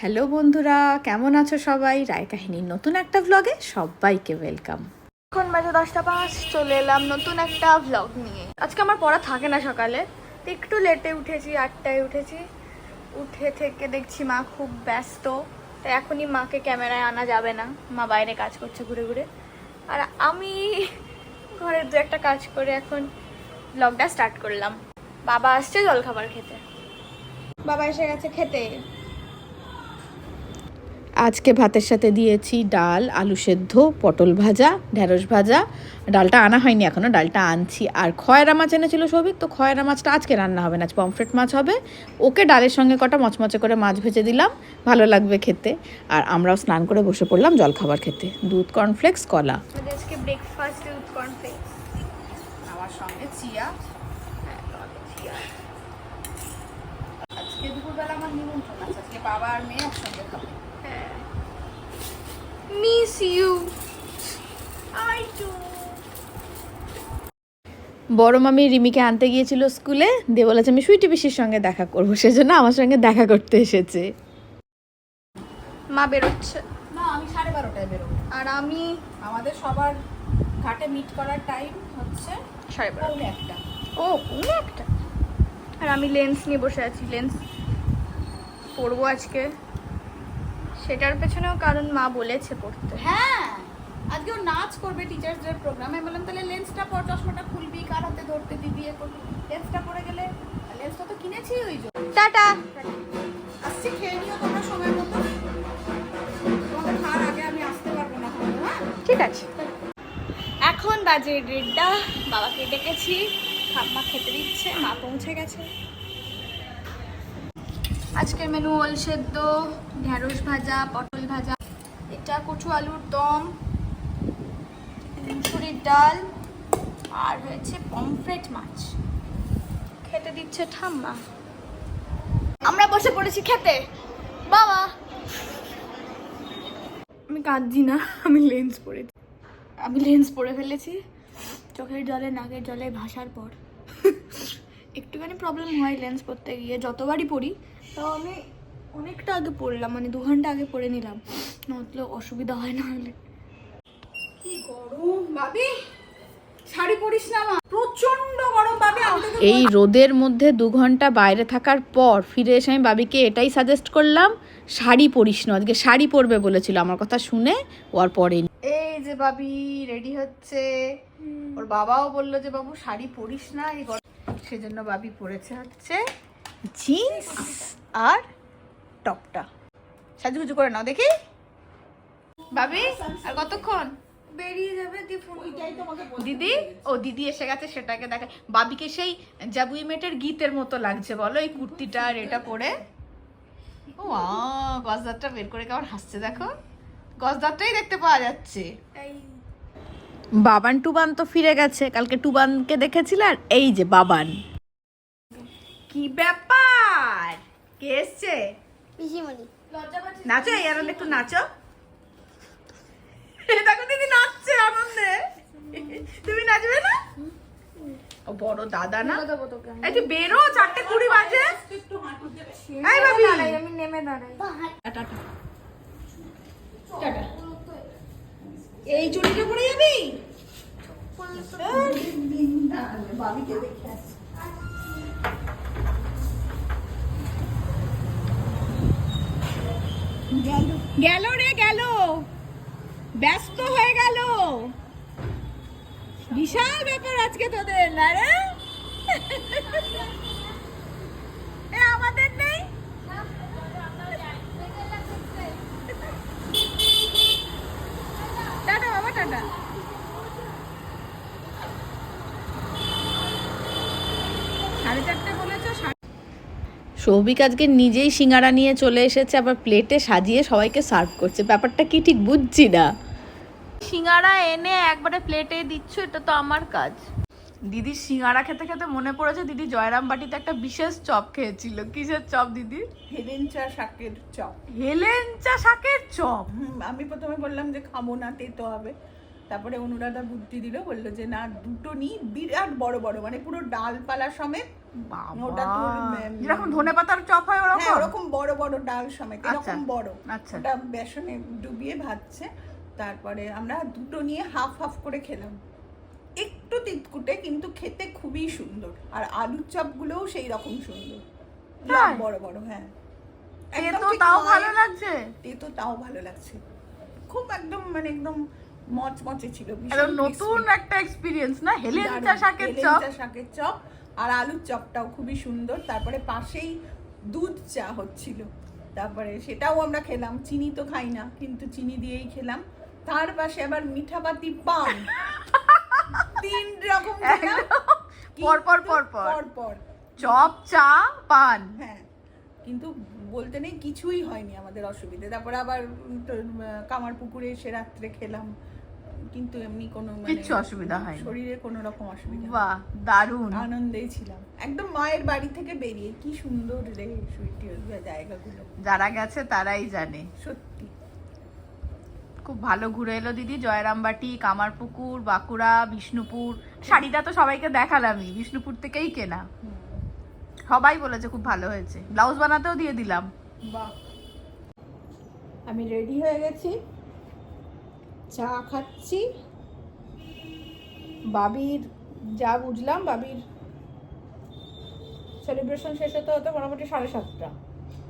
Hello বন্ধুরা, কেমন আছো সবাই? রায় কাহিনীর নতুন একটা ব্লগে সবাইকে ওয়েলকাম এখন বাজে দশটা পাঁচ, চলে এলাম নতুন একটা ভ্লগ নিয়ে। আজকে আমার পড়া থাকে না সকালে। তো একটু লেটে উঠেছি, আটটায় উঠেছি। উঠে থেকে দেখছি মা খুব ব্যস্ত। তাই এখনই মাকে ক্যামেরায় আনা যাবে না। মা বাইরে কাজ করছে ঘুরে ঘুরে। আর আমি ঘরের দু একটা কাজ করে এখন ব্লগটা স্টার্ট করলাম। বাবা আসছে জলখাবার খেতে। বাবা এসে গেছে খেতে। আজকে ভাতের সাথে দিয়েছি ডাল আলু সেদ্ধ পটল ভাজা ঢেঁড়স ভাজা। ডালটা আনা হয়নি এখনও ডালটা আনছি। আর খয়রা মাছ এনেছিল সৌভিক তো খয়রা মাছটা আজকে রান্না হবে না আজ পমফ্রেট মাছ হবে। ওকে ডালের সঙ্গে কটা মচমচে করে মাছ ভেজে দিলাম ভালো লাগবে খেতে। আর আমরাও স্নান করে বসে পড়লাম জলখাবার খেতে। দুধ কর্নফ্লেক্স কলা। আজকে ব্রেকফাস্টে উৎ কর্নফ্লেক্স আমার সঙ্গে চিয়া। আজকে দুপুরবেলা আমার নিমন্ত্রণ আছে আজকে বাবা আর মেয়ে একসঙ্গে খাবে। মিস ইউ আই টু বড় মামি রিমিকে আনতে গিয়েছিল স্কুলে দিয়ে বলেছে আমি সুইটি পিসির সঙ্গে দেখা করব। সেজন্য আমার সঙ্গে দেখা করতে এসেছে। মা বেরোচ্ছে। না আমি সাড়ে বারোটায় বেরোবো। আর আমি আমাদের সবার ঘাটে মিট করার টাইম হচ্ছে সাড়ে বারো একটা। ও কোনো একটা। আর আমি লেন্স নিয়ে বসে আছি। লেন্স পরবো আজকে। সেটার পেছনেও কারণ মা বলেছে পড়তে। হ্যাঁ আজকে ও নাচ করবে টিচার্স ডে প্রোগ্রামে বললাম তাহলে লেন্সটা পর চশমাটা খুলবি কার হাতে ধরতে দিবি এ করবি লেন্সটা পরে গেলে লেন্সটা তো কিনেছি ওই জন্য। টাটা। আসছি খেয়ে নিও তোমরা সময় মতো। তোমাদের খাওয়ার আগে আমি আসতে পারব না হ্যাঁ? ঠিক আছে। এখন বাজে দেড়টা বাবাকে ডেকেছি। ঠাম্মা খেতে দিচ্ছে মা পৌঁছে গেছে। আজকের মেনু ওল সেদ্ধ, ঢেঁড়স ভাজা, পটল ভাজা, এটা কচু আলুর দম, মুসুরির ডাল, আর হয়েছে পমফ্রেট মাছ। খেতে দিচ্ছে ঠাম্মা। আমরা বসে পড়েছি খেতে। বাবা। আমি কাঁদছি না, আমি লেন্স পরেছি আমি লেন্স পরে ফেলেছি, চোখের জলে, নাকের জলে ভাসার পর। একটুখানি প্রবলেম হয় লেন্স পরতে গিয়ে, যতবারই পড়ি তাও আমি অনেকটা আগে পড়লাম মানে দু ঘণ্টা আগে পড়ে নিলাম। নতলে অসুবিধা হয় না হলে। কি গরম ভাবি শাড়ি পরিস না মা। প্রচণ্ড গরম ভাবি এই রোদের মধ্যে দু ঘণ্টা বাইরে থাকার পর ফিরে এসে আমি বাবিকে এটাই সাজেস্ট করলাম শাড়ি পরিস না। আজকে শাড়ি পরবে বলেছিল আমার কথা শুনে ও আর পরেনি। এই যে বাবি রেডি হচ্ছে। ওর বাবাও বলল যে বাবু শাড়ি পরিস না এই গরম সেজন্য বাবি পরেছে হচ্ছে জিন্স আর টপটা। সাজুগুজু করে নাও দেখি। বাবি আর কতক্ষণ? বেরিয়ে যাবে দিদি? ও দিদি এসে গেছে সেটাকে দেখে। বাবিকে সেই জাবুই মেটের গীতের মতো লাগছে বলো এই কুর্তিটা আর এটা পরে। ও গজদারটা বের করে কেমন হাসছে দেখো। গজদারটাই দেখতে পাওয়া যাচ্ছে। বাবান টুবান তো ফিরে গেছে কালকে টুবানকে দেখেছিল আর এই যে বাবান। কি ব্যাপার? কে এসছে? পিসিমণি। নাচো এই আনন্দে একটু নাচো। দেখো দিদি নাচছে আনন্দে। তুমি নাচবে না? ও বড় দাদা না? এই তুই বেরো চারটে কুড়ি বাজে। এই ভাবি। আমি নেমে দাঁড়াই। টাটা টাটা এই চুড়িটা পরে যাবি? বাবিকে দেখে গেল। রে গেল। ব্যস্ত হয়ে গেল। বিশাল ব্যাপার আজকে তোদের না এ আমাদের নেই টাটা বাবা টাটা সাড়ে চারটে বলেছ সৌভিক আজকে নিজেই সিঙ্গারা নিয়ে চলে এসেছে আবার প্লেটে সাজিয়ে সবাইকে সার্ভ করছে। ব্যাপারটা কি ঠিক বুঝছি না। সিঙ্গারা এনে একবারে প্লেটে দিচ্ছ এটা তো আমার কাজ। দিদি সিঙ্গারা খেতে খেতে মনে পড়েছে দিদি জয়রাম বাটিতে একটা বিশেষ চপ খেয়েছিল। কিসের চপ দিদি? হেলেঞ্চা শাকের চপ। হেলেঞ্চা শাকের চপ? হুম, আমি প্রথমে বললাম যে খাব না তেতো হবে। তারপরে অনুরাধা বুদ্ধি দিল বলল যে না দুটো নি বিরাট বড় বড় মানে পুরো ডালপালা সমেত ওটা যেরকম ধনে পাতার চপ হয় ওরকম? ওরকম বড় বড় ডাল সমেত আচ্ছা, এরকম বড়। আচ্ছা। ওটা বেসনে ডুবিয়ে ভাজছে তারপরে আমরা দুটো নিয়ে হাফ হাফ করে খেলাম। একটু তিতকুটে কিন্তু খেতে খুবই সুন্দর আর আলুর চপগুলোও সেই রকম সুন্দর বড় বড় হ্যাঁ। তাও ভালো লাগছে? তেতো তাও ভালো লাগছে। খুব একদম মানে একদম মচমচে ছিল ভীষণ নতুন একটা এক্সপিরিয়েন্স না? হেলেঞ্চা শাকের চপ। শাকের চপ আর আলুর চপটাও খুবই সুন্দর। তারপরে পাশেই দুধ চা হচ্ছিল। তারপরে সেটাও আমরা খেলাম। চিনি তো খাই না কিন্তু চিনি দিয়েই খেলাম। তার পাশে আবার মিঠাপাতি পান তিন রকম খেলাম। চপ চা পান। হ্যাঁ। কিন্তু বলতে নেই কিছুই হয়নি আমাদের অসুবিধে। তারপরে আবার কামার পুকুরে এসে রাত্রে খেলাম। কিন্তু এমনি কোনো মানে কিচ্ছু অসুবিধা হয়নি। শরীরে কোনো রকম অসুবিধা বাহ দারুণ। আনন্দেই ছিলাম। একদম মায়ের বাড়ি থেকে বেরিয়ে কি সুন্দর রে জায়গাগুলো। যারা গেছে তারাই জানে। সত্যি। খুব ভালো ঘুরে এলো দিদি জয়রামবাটি কামারপুকুর বাঁকুড়া বিষ্ণুপুর। শাড়িটা তো সবাইকে দেখালামই বিষ্ণুপুর থেকেই কেনা। সবাই বলেছে খুব ভালো হয়েছে। ব্লাউজ বানাতেও দিয়ে দিলাম। বাহ। আমি রেডি হয়ে গেছি। চা খাচ্ছি। বাবির যা বুঝলাম, বাবির সেলিব্রেশন শেষ হতে হতে মোটামুটি সাড়ে সাতটা।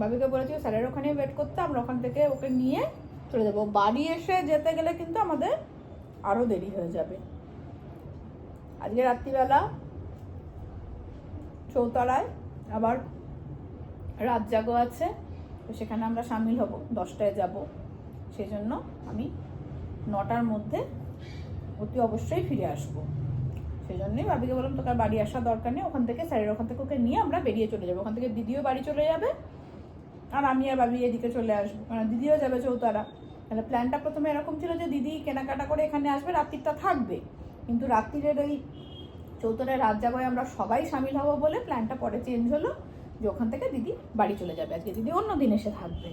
বাবিকে বলেছি স্যারের ওখানে ওয়েট করতে, আমরা ওখান থেকে ওকে নিয়ে চলে যাব। বাড়ি এসে যেতে গেলে কিন্তু আমাদের আরও দেরি হয়ে যাবে। আজকে রাত্রিবেলা চৌতলায় আবার রাত জাগো আছে, তো সেখানে আমরা সামিল হব, দশটায় যাব। সেই জন্য আমি নটার মধ্যে অতি অবশ্যই ফিরে আসব। সেই জন্যই ভাবিকে বললাম, তোকে বাড়ি আসার দরকার নেই, ওখান থেকে স্যারের ওখান থেকে ওকে নিয়ে আমরা বেরিয়ে চলে যাব। ওখান থেকে দিদিও বাড়ি চলে যাবে, আর আমি আর ভাবি এদিকে চলে আসব। মানে দিদিও যাবে চৌতারা। তাহলে প্ল্যানটা প্রথমে এরকম ছিল যে দিদি কেনাকাটা করে এখানে আসবে, রাত্রিটা থাকবে। কিন্তু রাত্রিরের ওই চৌতারায় রাত জাগায় আমরা সবাই সামিল হব বলে প্ল্যানটা পরে চেঞ্জ হলো যে ওখান থেকে দিদি বাড়ি চলে যাবে। আজকে দিদি অন্য দিন এসে থাকবে।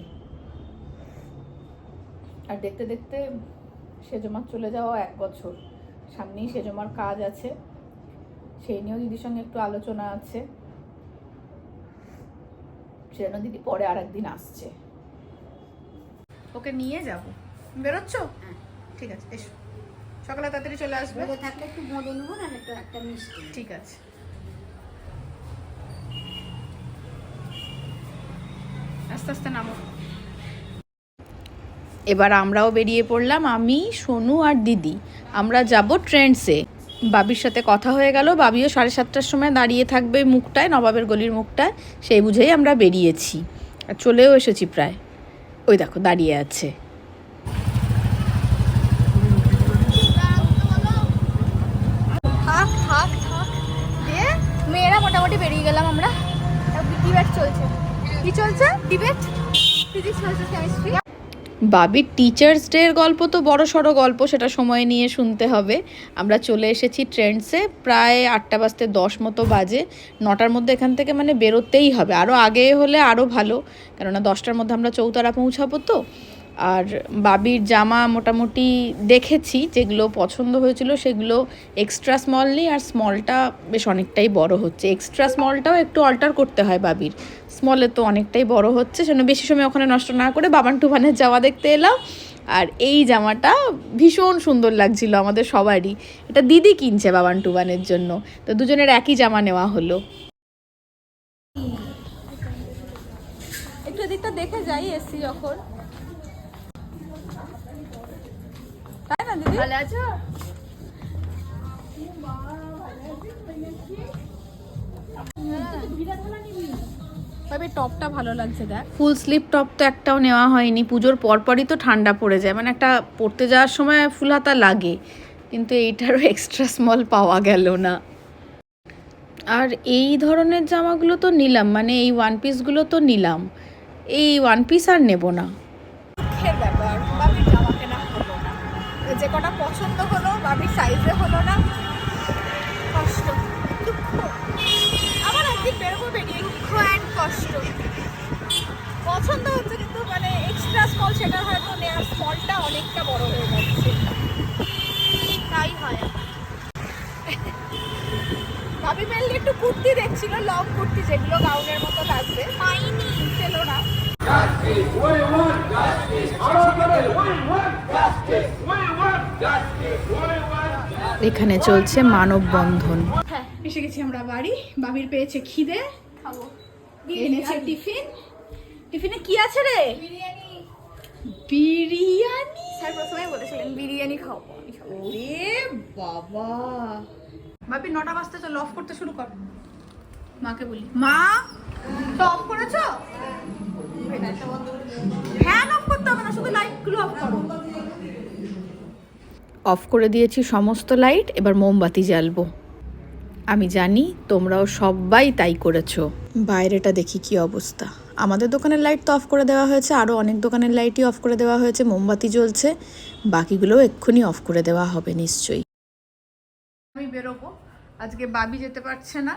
আর দেখতে দেখতে সেজমার চলে যাওয়া এক বছর। সামনেই সেজমার কাজ আছে। সেই নিয়েও দিদির সঙ্গে একটু আলোচনা আছে। সেজন্য দিদি পরে আর একদিন আসছে। ওকে নিয়ে যাব। বেরোচ্ছ? ঠিক আছে এসো। সকালে তাড়াতাড়ি চলে আসবে। থাকলে একটু বোঁদে নেব না একটু একটা মিষ্টি। ঠিক আছে। আস্তে আস্তে নামো। এবার আমরাও বেরিয়ে পড়লাম, আমি, সোনু আর দিদি। আমরা যাব ট্রেন্ডসে। বাবির সাথে কথা হয়ে গেল, বাবিও সাড়ে সাতটার সময় দাঁড়িয়ে থাকবে মুখটায়, নবাবের গলির মুখটায়। সেই বুঝেই আমরা বেরিয়েছি। আর চলেও এসেছি প্রায়। ওই দেখো, দাঁড়িয়ে আছে। মেয়েরা মোটামুটি বেরিয়ে গেলাম আমরা। চলছে? কি চলছে? Debate physics versus chemistry? বাবির টিচার্স ডের গল্প তো বড় সড়ো গল্প, সেটা সময় নিয়ে শুনতে হবে। আমরা চলে এসেছি ট্রেন্ডসে প্রায় আটটা বাজতে দশ মতো বাজে। নটার মধ্যে এখান থেকে মানে বেরোতেই হবে। আরও আগে হলে আরও ভালো, কেননা দশটার মধ্যে আমরা চৌতারা পৌঁছাবো তো। আর বাবির জামা মোটামুটি দেখেছি, যেগুলো পছন্দ হয়েছিল সেগুলো এক্সট্রা স্মল নেই আর স্মলটা বেশ অনেকটাই বড় হচ্ছে। এক্সট্রা স্মলটাও একটু অল্টার করতে হয় বাবির। স্মলে তো অনেকটাই বড় হচ্ছে, সেজন্য বেশি সময় ওখানে নষ্ট না করে বাবান টুবানের জামা দেখতে এলাম। আর এই জামাটা ভীষণ সুন্দর লাগছিল আমাদের সবারই। এটা দিদি কিনছে বাবান টুবানের জন্য। তো দুজনের একই জামা নেওয়া হলো। একটু এদিকটা দেখে যাই এসছি যখন। তাই না দিদি? ভালো আছো? তবে টপটা ভালো লাগছে দেখ। ফুল স্লিপ টপ তো একটাও নেওয়া হয়নি পুজোর পরপরই তো ঠান্ডা পড়ে যায় মানে একটা পড়তে যাওয়ার সময় ফুল হাতা লাগে কিন্তু এইটারও এক্সট্রা স্মল পাওয়া গেল না। আর এই ধরনের জামাগুলো তো নিলাম মানে এই ওয়ান পিসগুলো তো নিলাম এই ওয়ান পিস আর নেব না। বাবির সাইজে হলো না। কষ্ট। দুঃখ আবার একদিন বেরোবো বেরিয়ে দুঃখ অ্যান্ড কষ্ট। পছন্দ হচ্ছে কিন্তু মানে এক্সট্রা স্মল সেটা হয়তো নেওয়ার স্মলটা অনেকটা বড় হয়ে যাচ্ছে। তাই হয়। ভাবি মেনলি একটু কুর্তি দেখছিল লং কুর্তি যেগুলো গাউনের মতো লাগবে। পাইনি পেল না। এখানে চলছে মানববন্ধন। হ্যাঁ। এসে গেছি আমরা বাড়ি। বাবির পেয়েছে খিদে। খাব। এনেছে টিফিন। টিফিনে কি আছে রে? বিরিয়ানি। বিরিয়ানি? স্যার প্রথমেই বলেছিলেন বিরিয়ানি খাব আমি খাব। ওরে বাবা। বাপি নটা বাজতে চল অফ করতে শুরু কর। মাকে বলি। মা তো অফ করেছ? ফ্যান অফ করতে হবে না শুধু লাইটগুলো অফ করো। অফ করে দিয়েছি সমস্ত লাইট এবার মোমবাতি জ্বালবো। আমি জানি তোমরাও সবাই তাই করেছ। বাইরেটা দেখি কি অবস্থা। আমাদের দোকানের লাইট তো অফ করে দেওয়া হয়েছে আরও অনেক দোকানের লাইটই অফ করে দেওয়া হয়েছে মোমবাতি জ্বলছে বাকিগুলোও এক্ষুনি অফ করে দেওয়া হবে নিশ্চয়ই। আমি বেরোবো। আজকে বাবি যেতে পারছে না।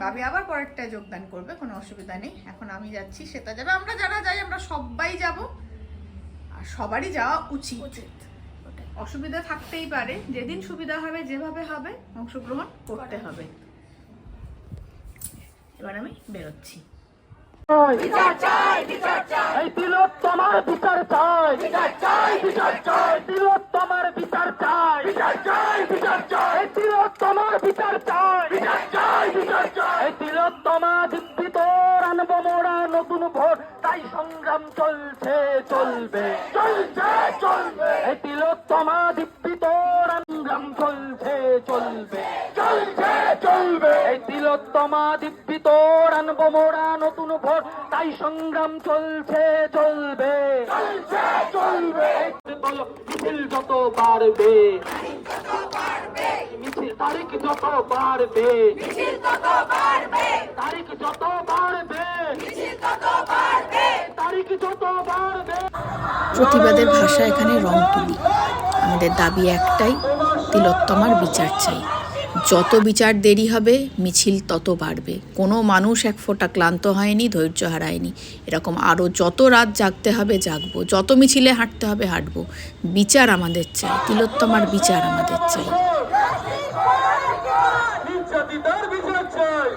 বাবি আবার পরেরটায় যোগদান করবে কোনো অসুবিধা নেই। এখন আমি যাচ্ছি সেটা যাবে। আমরা যারা যাই আমরা সবাই যাব। আর সবারই যাওয়া উচিত। অসুবিধা থাকতেই পারে। যেদিন সুবিধা হবে, যেভাবে হবে, অংশগ্রহণ করতে হবে। এবার আমি বেরোচ্ছি। তিলোত্তমার বিচার চাই। তিলোত্তমার তিলোত্তমার বিচার বিচার চাই তিলোত্তমা দিব্যি তোর আনব মোড়া নতুন ভোট তাই সংগ্রাম চলছে চলবে। চলছে চলবে। এই তিলোত্তমা তোর সংগ্রাম চলছে চলবে। চলবে। এই তিলোত্তমা দিব্যি তোর আনব মোড়া নতুন ভোট তাই সংগ্রাম চলছে চলবে। চলছে চলবে। মিছিল যত বাড়বে মিছিল তারিখ যত বাড়বে মিছিল তত বাড়বে। তারিখ যত বাড়বে মিছিল তত বাড়বে। তারিখ যত বাড়বে। প্রতিবাদের ভাষা এখানে রং তুলি। আমাদের দাবি একটাই তিলোত্তমার বিচার চাই। যত বিচার দেরি হবে মিছিল তত বাড়বে। কোনো মানুষ এক ফোঁটা ক্লান্ত হয়নি ধৈর্য হারায়নি। এরকম আরও যত রাত জাগতে হবে জাগবো। যত মিছিলে হাঁটতে হবে হাঁটবো। বিচার আমাদের চাই। তিলোত্তমার বিচার আমাদের চাই। নির্যাতিতার বিচার চাই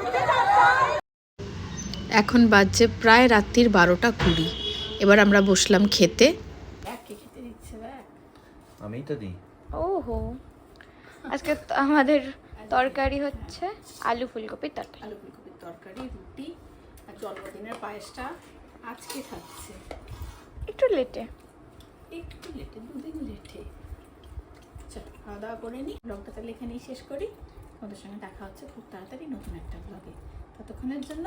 এখন বাজছে প্রায় রাত্রির বারোটা কুড়ি। এবার আমরা বসলাম খেতে। আমি তো দিই। ওহো। আজকে আমাদের তরকারি হচ্ছে আলু ফুলকপির তরকারি। আলু ফুলকপির তরকারি রুটি আর জন্মদিনের পায়েসটা আজকে থাকছে। একটু লেটে। একটু লেটে দুদিন লেটে। চল খাওয়া দাওয়া করে নিই ব্লগটা তাহলে এখানেই শেষ করি। ওদের সঙ্গে দেখা হচ্ছে খুব তাড়াতাড়ি নতুন একটা ব্লগে। ততক্ষণের জন্য